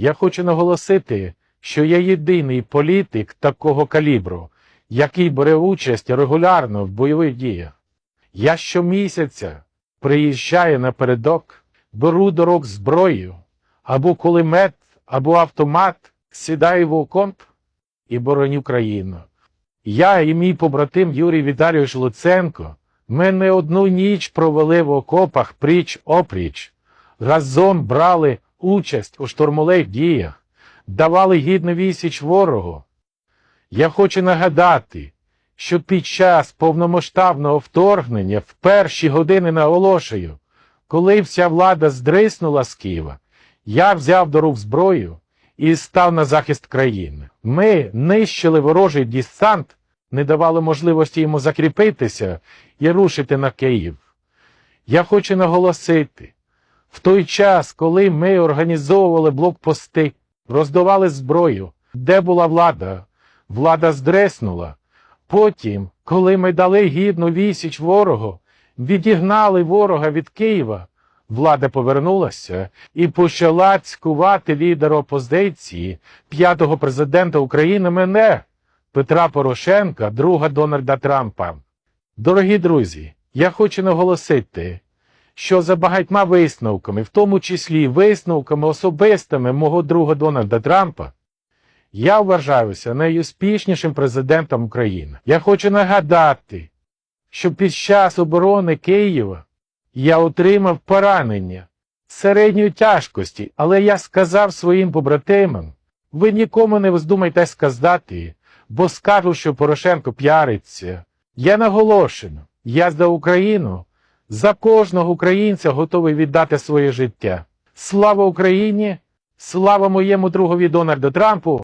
Я хочу наголосити, що я єдиний політик такого калібру, який бере участь регулярно в бойових діях. Я щомісяця приїжджаю напередок, беру до рук зброю, або кулемет, або автомат, сідаю в окоп і бороню країну. Я і мій побратим Юрій Віталійович Луценко, ми не одну ніч провели в окопах пріч опріч, разом брали участь у штурмових діях, давали гідну відсіч ворогу. Я хочу нагадати, що під час повномасштабного вторгнення в перші години наголошую, коли вся влада здриснула з Києва, я взяв до рук зброю і став на захист країни. Ми нищили ворожий десант, не давали можливості йому закріпитися і рушити на Київ. Я хочу наголосити, в той час, коли ми організовували блокпости, роздавали зброю, де була влада, влада здреснула. Потім, коли ми дали гідну відсіч ворогу, відігнали ворога від Києва, влада повернулася і почала цькувати лідера опозиції, п'ятого президента України мене, Петра Порошенка, друга Дональда Трампа. Дорогі друзі, я хочу наголосити, що за багатьма висновками, в тому числі висновками особистими мого друга Дональда Трампа, я вважаюся найуспішнішим президентом України. Я хочу нагадати, що під час оборони Києва я отримав поранення середньої тяжкості, але я сказав своїм побратимам, ви нікому не вздумайте сказати, бо скажу, що Порошенко піариться. Я наголошую, я за Україну, за кожного українця готовий віддати своє життя. Слава Україні! Слава моєму другові Дональду Трампу!